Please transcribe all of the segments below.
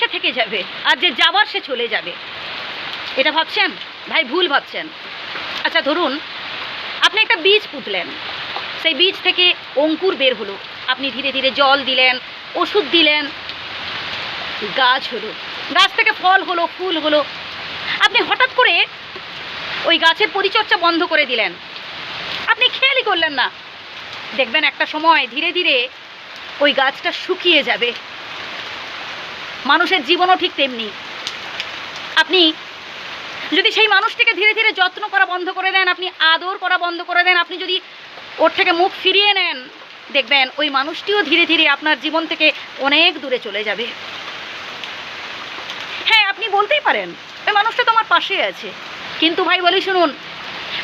সে থেকে যাবে আর যে যাবার সে চলে যাবে। এটা ভাবছেন? ভাই, ভুল ভাবছেন। আচ্ছা ধরুন, আপনি একটা বীজ পুঁতলেন। সেই বীজ থেকে অঙ্কুর বের হলো। আপনি ধীরে ধীরে জল দিলেন, ওষুধ দিলেন। গাছ হলো। গাছ থেকে ফল হলো, ফুল হলো। আপনি হঠাৎ করে ওই গাছের পরিচর্যা বন্ধ করে দিলেন। আপনি খেয়ালই করলেন না। দেখবেন একটা সময় ধীরে ধীরে ওই গাছটা শুকিয়ে যাবে। মানুষের জীবনও ঠিক তেমনি। আপনি যদি সেই মানুষটিকে ধীরে ধীরে যত্ন করা বন্ধ করে দেন, আপনি আদর করা বন্ধ করে দেন, আপনি যদি ওর থেকে মুখ ফিরিয়ে নেন, দেখবেন ওই মানুষটিও ধীরে ধীরে আপনার জীবন থেকে অনেক দূরে চলে যাবে। হ্যাঁ আপনি বলতেই পারেন, ওই মানুষটা তো আমার পাশে আছে। কিন্তু ভাই, বলি শুনুন,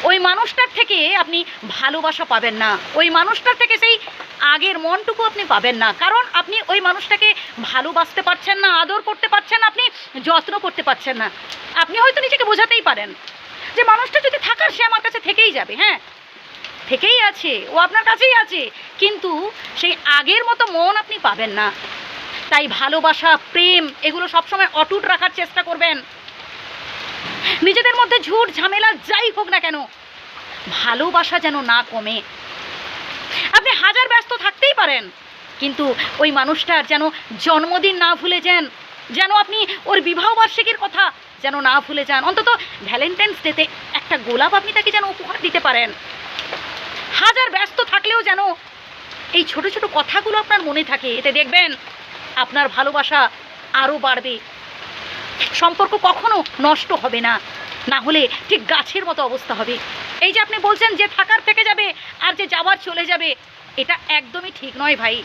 ওই মানুষটার থেকে আপনি ভালোবাসা পাবেন না। ওই মানুষটার থেকে সেই আগের মনটুকু আপনি পাবেন না। কারণ আপনি ওই মানুষটাকে ভালোবাসতে পারছেন না, আদর করতে পারছেন না, আপনি যত্ন করতে পারছেন না। আপনি হয়তো নিজেকে বোঝাতেই পারেন যে মানুষটা যদি থাকার সে আমার কাছে থেকেই যাবে হ্যাঁ? থেকেই আছে, ও আপনার কাছেই আছে, কিন্তু সেই আগের মতো মন আপনি পাবেন না। তাই ভালোবাসা, প্রেম এগুলো সবসময় অটুট রাখার চেষ্টা করবেন। নিজেদের মধ্যে ঝুট ঝামেলা যাই হোক না কেন, ভালোবাসা যেন না কমে। আপনি হাজার ব্যস্ত থাকতেই পারেন। কিন্তু ওই মানুষটার যেন জন্মদিন না ভুলে যান, যেন আপনি ওর বিবাহ বার্ষিকীর কথা যেন না ভুলে যান, অন্তত ভ্যালেন্টাইন্স ডেতে একটা গোলাপ আপনি তাকে যেন উপহার দিতে পারেন। হাজার ব্যস্ত থাকলেও যেন এই ছোট ছোট কথাগুলো আপনার মনে থাকে, এতে দেখবেন আপনার ভালোবাসা আরও বাড়বে। সম্পর্ক কখনো নষ্ট হবে না না হলে ঠিক গাছের মতো অবস্থা হবে। এই যে আপনি বলছেন যে থাকার থেকে যাবে আর যে যাওয়ার চলে যাবে, এটা একদমই ঠিক নয় ভাই।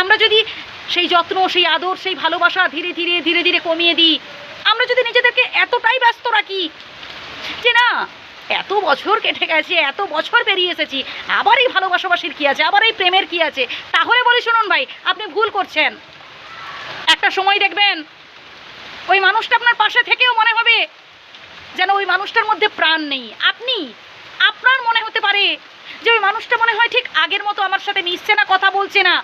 আমরা যদি সেই যত্ন, সেই আদর, সেই ভালোবাসা ধীরে ধীরে ধীরে ধীরে কমিয়ে দিই, আমরা যদি নিজেদেরকে এতটাই ব্যস্ত রাখি যে না, এত বছর কেটে গেছে, এত বছর পেরিয়ে এসেছি, আবার এই ভালোবাসাবাসির কী আছে, আবার এই প্রেমের কী আছে? তাহলে বলি শুনুন ভাই, আপনি ভুল করছেন। একটা সময় দেখবেন, ওই মানুষটা আপনার পাশে থেকেও যেন ওই মানুষটার মধ্যে প্রাণ নেই। আপনি? আপনার মনে হতে পারে যে ওই মানুষটা মনে হয় ঠিক আগের মতো আমার সাথে মিশছে না, কথা বলছে না।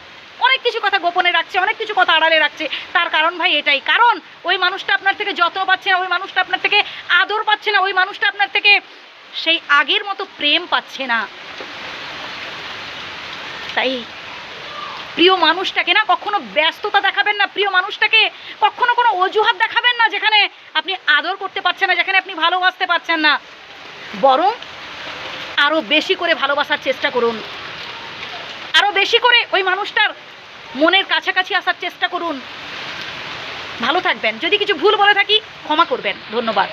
অনেক কিছু কথা গোপনে রাখছে, অনেক কিছু কথা আড়ালে রাখছে। তার কারণ ভাই এটাই। কারণ ওই মানুষটা আপনার থেকে যত্ন পাচ্ছে না, ওই মানুষটা আপনার থেকে আদর পাচ্ছে না, ওই মানুষটা আপনার থেকে সেই আগের মতো প্রেম পাচ্ছে না। তাই প্রিয় মানুষটাকে না কখনো ব্যস্ততা দেখাবেন না, প্রিয় মানুষটাকে কখনো কোনো অজুহাত দেখাবেন না যেখানে আদর করতে পারছেন না, যেখানে আপনি ভালোবাসতে পারছেন না। বরং আরও বেশি করে ভালোবাসার চেষ্টা করুন। আরও বেশি করে ওই মানুষটার মনের কাছাকাছি আসার চেষ্টা করুন। ভালো থাকবেন। যদি কিছু ভুল বলে থাকি, ক্ষমা করবেন। ধন্যবাদ।